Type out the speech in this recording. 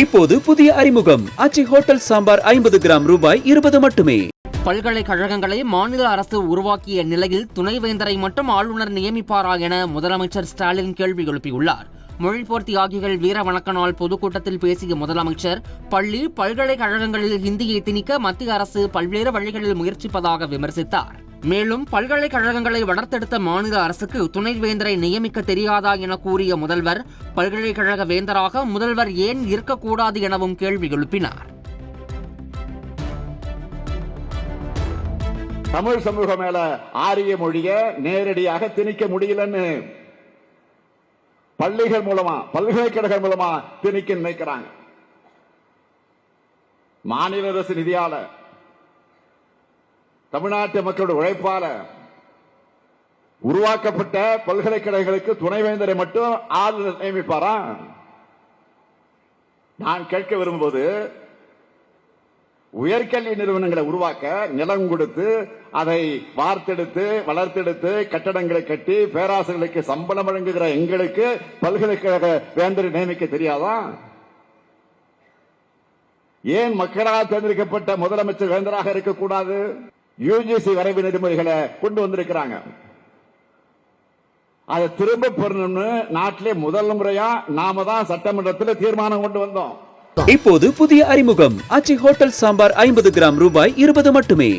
இப்போது புதிய அறிமுகம். அச்சி ஹோட்டல் சாம்பார் ஐம்பது கிராம் ரூபாய் இருபது மட்டுமே. பல்கலைக்கழகங்களை மாநில அரசு உருவாக்கிய நிலையில் துணைவேந்தரை மட்டும் ஆளுநர் நியமிப்பாரா என முதலமைச்சர் ஸ்டாலின் கேள்வி எழுப்பியுள்ளார். மொழிப்போர் தியாகிகள் வீர வணக்க நாள் பொதுக்கூட்டத்தில் பேசிய முதலமைச்சர் பள்ளி பல்கலைக்கழகங்களில் ஹிந்தியை திணிக்க மத்திய அரசு பல்வேறு வழிகளில் முயற்சிப்பதாக விமர்சித்தார். மேலும் பல்கலைக்கழகங்களை வளர்த்தெடுத்த மாநில அரசுக்கு துணைவேந்தரை நியமிக்க தெரியாதா என கூறிய முதல்வர் பல்கலைக்கழக வேந்தராக முதல்வர் ஏன் இருக்கக்கூடாது எனவும் கேள்வி எழுப்பினார். தமிழ் சமூகம் மேல ஆரிய மொழிய நேரடியாக திணிக்க முடியலன்னு பள்ளிகள் மூலமா பல்கலைக்கழகம் மூலமா திணிக்க நினைக்கிறாங்க. மாநில அரசு நிதியால தமிழ்நாட்டு மக்களுடைய உழைப்பால உருவாக்கப்பட்ட பல்கலைக்கழகங்களுக்கு துணைவேந்தரை மட்டும் ஆளுநர் நியமிப்பாரா? நான் கேட்க விரும்புவது உயர்கல்வி நிறுவனங்களை உருவாக்க நிலம் கொடுத்து அதை வார்த்தெடுத்து வளர்த்தெடுத்து கட்டடங்களை கட்டி பேராசிரியர்களுக்கு சம்பளம் வழங்குகிற எங்களுக்கு பல்கலைக்கழக வேந்தரை நியமிக்க தெரியாதா? ஏன் மக்களால் தேர்ந்தெடுக்கப்பட்ட முதலமைச்சர் வேந்தராக இருக்கக்கூடாது? யூஜிசி வரைவு நெறிமுறைகளை கொண்டு வந்திருக்கிறாங்க. அதை திரும்ப பெறணும்னு நாட்டிலே முதல் முறையா நாம தான் சட்டமன்றத்தில் தீர்மானம் கொண்டு வந்தோம். இப்போது புதிய அறிமுகம். அச்சி ஹோட்டல் சாம்பார் ஐம்பது கிராம் ரூபாய் இருபது மட்டுமே.